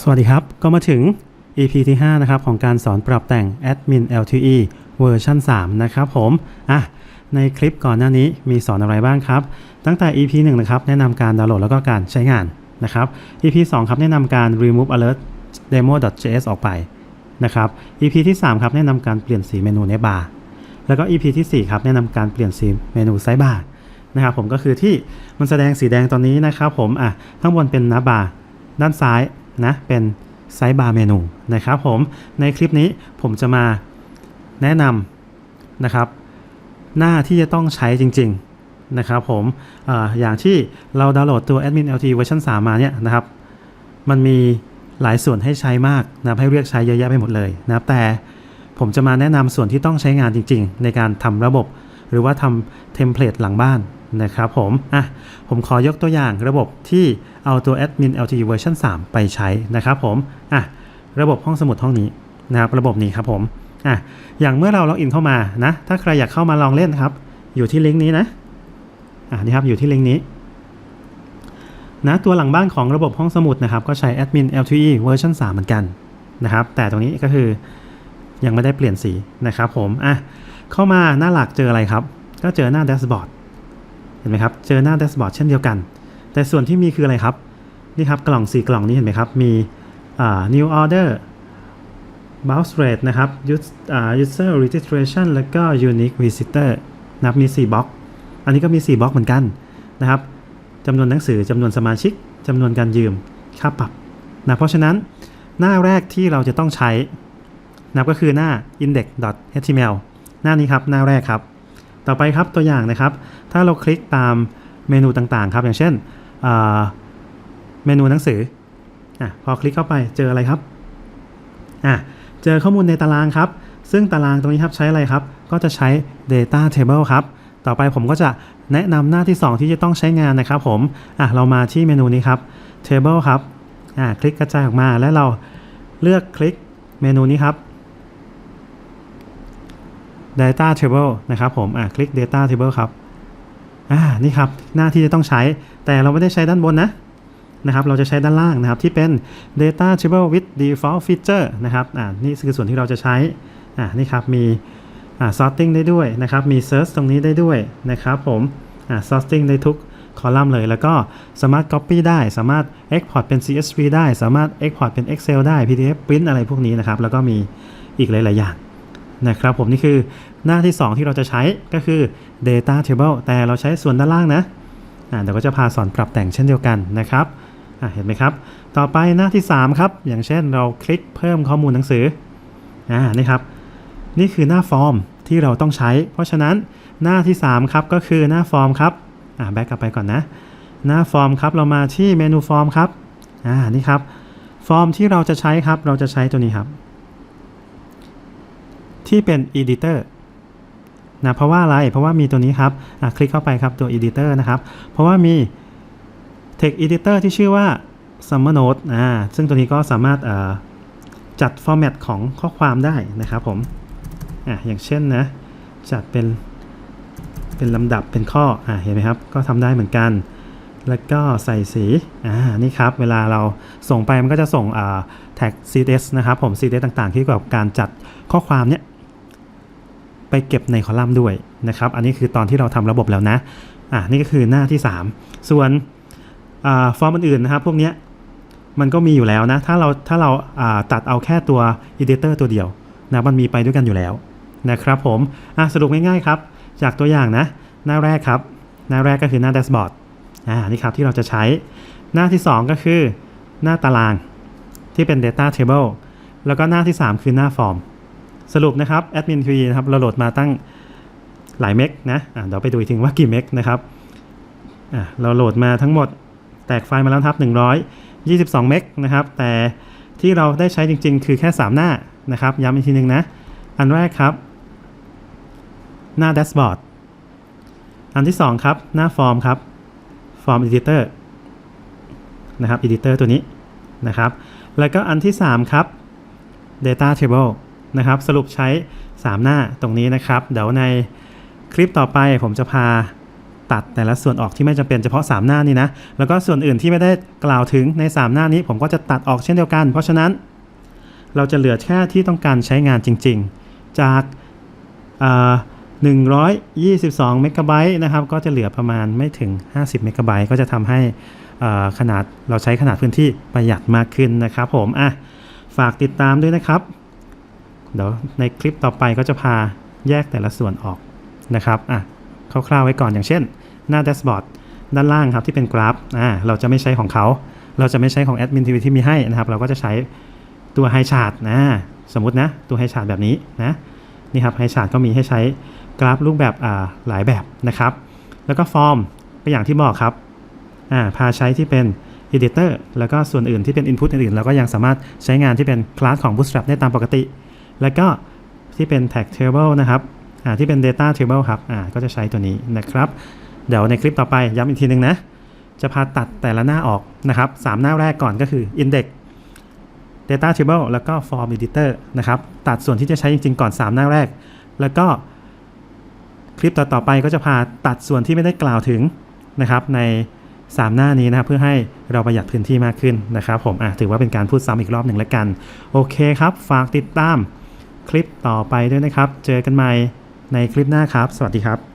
สวัสดีครับ ก็มาถึง EP ที่ 5 นะครับ ของการสอนปรับแต่ง Admin LTE เวอร์ชัน3 นะครับผม อะ ในคลิปก่อนหน้านี้มีสอนอะไรบ้างครับ ตั้งแต่ EP 1 นะครับ แนะนำการดาวน์โหลดแล้วก็การใช้งานนะครับ EP 2 ครับ แนะนำการ remove alert demo.js ออกไปนะครับ EP ที่ 3 ครับ แนะนำการเปลี่ยนสีเมนูในบาร์แล้วก็ EP ที่ 4 ครับ แนะนำการเปลี่ยนสีเมนูไซบาร์นะครับผมก็คือที่มันแสดงสีแดงตอนนี้นะครับผม อะ ข้างบนเป็นนาบาร์ด้านซ้าย นะเป็นไซส์บาร์เมนูนะครับผมในคลิปนี้ผมจะมาแนะนำนะครับ หน้าที่จะต้องใช้จริง ๆ นะครับผมออย่างที่เราดาวน์โหลดตัว Admin LT เวอร์ชัน3มาเนี่ยนะครับ มันมีหลายส่วนให้ใช้มากนะให้เรียกใช้เยอะแยะไปหมดเลยนะครับแต่ผมจะมาแนะนำส่วนที่ต้องใช้งานจริง ๆ ในการทำระบบ หรือว่าทำเทมเพลตหลังบ้าน นะครับผม อะ ผมขอยกตัวอย่างระบบที่เอาตัว Admin LT เวอร์ชัน3ไปใช้นะครับผม อะ ระบบห้องสมุดห้องนี้นะครับ ระบบนี้ครับผม อะ อย่างเมื่อเราล็อกอินเข้ามานะ ถ้าใครอยากเข้ามาลองเล่นครับ อยู่ที่ลิงก์นี้นะ อะนี่ครับอยู่ที่ลิงก์นี้นะตัวหลังบ้านของระบบห้องสมุดนะครับ ก็ใช้ Admin LTE เวอร์ชัน3เหมือนกันนะครับ แต่ตรงนี้ก็คือยังไม่ได้เปลี่ยนสีนะครับผม อะ เข้ามาหน้าหลักเจออะไรครับ ก็เจอหน้าแดชบอร์ด ห็นไหมครับ เจอหน้าแดชบอร์ดเช่นเดียวกัน แต่ส่วนที่มีคืออะไรครับ นี่ครับกล่อง 4 กล่องนี้เห็นไหมครับ มี new order bounce rate นะครับ user registration แล้วก็ unique visitor นะครับมี 4บล็อก อันนี้ก็มี 4บล็อกเหมือนกันนะครับจำนวนหนังสือจำนวนสมาชิกจำนวนการยืมค่าปรับนะเพราะฉะนั้นหน้าแรกที่เราจะต้องใช้นับก็คือหน้า index.html หน้านี้ครับ หน้าแรกครับ ต่อไปครับตัวอย่างนะครับ ถ้าเราคลิกตามเมนูต่างๆ ครับ อย่างเช่นเมนูหนังสืออะพอคลิกเข้าไปเจออะไรครับอะเจอข้อมูลในตารางครับ ซึ่งตารางตรงนี้ครับใช้อะไรครับ ก็จะใช้ data table ครับ ต่อไปผมก็จะแนะนำหน้าที่ 2 ที่จะต้องใช้งานนะครับผมอะเรามาที่เมนูนี้ครับ table ครับอะคลิกกระจายออกมาและเราเลือกคลิกเมนูนี้ครับ data table นะครับผมอะคลิก data table ครับอ่านี่ครับหน้าที่จะต้องใช้ แต่เราไม่ได้ใช้ด้านบนนะนะครับเราจะใช้ด้านล่างนะครับที่เป็น data table with default feature นะครับอ่านี่คือส่วนที่เราจะใช้อ่านี่ครับมีอ่า sorting ได้ด้วยนะครับมี search ตรงนี้ได้ด้วยนะครับผมอ่า sorting ได้ทุกคอลัมน์เลย แล้วก็สามารถ copy ได้ สามารถ export เป็น CSV ได้ สามารถ export เป็น Excel ได้ PDF print อะไรพวกนี้นะครับแล้วก็มีอีกหลาย ๆ อย่าง นะครับผมนี่คือหน้าที่ 2 ที่เราจะใช้ก็คือ data table แต่เราใช้ส่วนด้านล่างนะอ่าเดี๋ยวก็จะพาสอนปรับแต่งเช่นเดียวกันนะครับอ่าเห็นไหมครับ ต่อไปหน้าที่ 3 ครับ อย่างเช่นเราคลิกเพิ่มข้อมูลหนังสืออ่านี่ครับ นี่คือหน้าฟอร์มที่เราต้องใช้ เพราะฉะนั้นหน้าที่ 3 ครับก็คือหน้าฟอร์มครับอ่าแบ็กกลับไปก่อนนะ หน้าฟอร์มครับเรามาที่เมนูฟอร์มครับอ่านี่ครับ ฟอร์มที่เราจะใช้ครับเราจะใช้ตัวนี้ครับ ที่เป็น editor นะเพราะว่าอะไร เพราะว่ามีตัวนี้ครับอะคลิกเข้าไปครับตัว editor นะครับ เพราะว่ามี text editor ที่ชื่อว่า summer note อ่าซึ่งตัวนี้ก็สามารถอ่าจัด format ของข้อความได้นะครับผมอะอย่างเช่นนะ จัดเป็นเป็นลำดับเป็นข้ออ่าเห็นไหมครับ ก็ทำได้เหมือนกัน แล้วก็ใส่สีอ่านี่ครับ เวลาเราส่งไปมันก็จะส่งอ่าแท็ก CSS นะครับผม CSS ต่างๆที่เกี่ยวกับการจัดข้อความเนี่ย ไปเก็บในคอลัมน์ด้วยนะครับ อันนี้คือตอนที่เราทำระบบแล้วนะ อะนี่ก็คือหน้าที่ 3 ส่วนอฟอร์มอื่นๆนะครับ พวกนี้มันก็มีอยู่แล้วนะ ถ้าเราถ้าเราาตัดเอาแค่ตัว editor ตัวเดียวนะมันมีไปด้วยกันอยู่แล้วนะครับผมอะสรุปง่ายๆครับ จากตัวอย่างนะ หน้าแรกครับ หน้าแรกก็คือหน้าแดชบอร์ดอ่านี่ครับที่เราจะใช้หน้าที่ 2 ก็คือหน้าตารางที่เป็น data table แล้วก็หน้าที่ 3 คือหน้าฟอร์ม สรุปนะครับ Admin TV นะครับเราโหลดมาตั้งหลายเมกนะะเดี๋ยวไปดูอีกทีว่ากี่เมกนะครับเราโหลดมาทั้งหมดแตกไฟล์มาแล้วครับ122 เมกนะครับ แต่ที่เราได้ใช้จริง ๆ คือแค่ 3 หน้านะครับ ย้ำอีกทีหนึงนะ อันแรกครับ หน้าแดชบอร์ด อันที่ 2 ครับ หน้าฟอร์มครับ ฟอร์ม Editor นะครับ Editor ตัวนี้นะครับ แล้วก็อันที่ 3 ครับ Data Table นะครับ สรุปใช้ 3 หน้าตรงนี้นะครับ เดี๋ยวในคลิปต่อไปผมจะพาตัดแต่ละส่วนออกที่ไม่จำเป็นเฉพาะ 3 หน้านี้นะ แล้วก็ส่วนอื่นที่ไม่ได้กล่าวถึงใน 3 หน้านี้ ผมก็จะตัดออกเช่นเดียวกัน เพราะฉะนั้นเราจะเหลือแค่ที่ต้องการใช้งานจริง ๆ จากอ่า122เมกะไบต์นะครับ ก็จะเหลือประมาณไม่ถึง 50เมกะไบต์ก็จะทำให้ขนาดเราใช้ขนาดพื้นที่ประหยัดมากขึ้นนะครับผมอะฝากติดตามด้วยนะครับ เดี๋ยวในคลิปต่อไปก็จะพาแยกแต่ละส่วนออกนะครับอะคร่าวๆไว้ก่อนอย่างเช่น หน้าแดชบอร์ดด้านล่างครับที่เป็นกราฟอ่าเราจะไม่ใช้ของเขา เราจะไม่ใช้ของแอดมินทีวีที่มีให้นะครับ เราก็จะใช้ตัวไฮชาร์ตนะสมมตินะตัวไฮชาร์ตแบบนี้นะนี่ครับไฮชาร์ตก็มีให้ใช้กราฟรูปแบบอ่าหลายแบบนะครับ แล้วก็ฟอร์มก็อย่างที่บอกครับอ่าพาใช้ที่เป็น Editor แล้วก็ส่วนอื่นที่เป็น Input อื่นๆเราก็ยังสามารถใช้งานที่เป็นคลาสของ Bootstrap ได้ตามปกติ แล้วก็ที่เป็น tag table นะครับที่เป็น data table ครับก็จะใช้ตัวนี้นะครับ เดี๋ยวในคลิปต่อไปย้ำอีกทีหนึงนะ จะพาตัดแต่ละหน้าออกนะครับสามหน้าแรกก่อนก็คือ index data table แล้วก็ form editor นะครับ ตัดส่วนที่จะใช้จริงๆก่อน 3 หน้าแรก แล้วก็คลิปต่อๆไปก็จะพาตัดส่วนที่ไม่ได้กล่าวถึงนะครับใน 3 หน้านี้นะครับเพื่อให้เราประหยัดพื้นที่มากขึ้นนะครับผมถือว่าเป็นการพูดซ้ำอีกรอบหนึ่งแล้วกัน โอเคครับ ฝากติดตาม คลิปต่อไปด้วยนะครับ เจอกันใหม่ในคลิปหน้าครับ สวัสดีครับ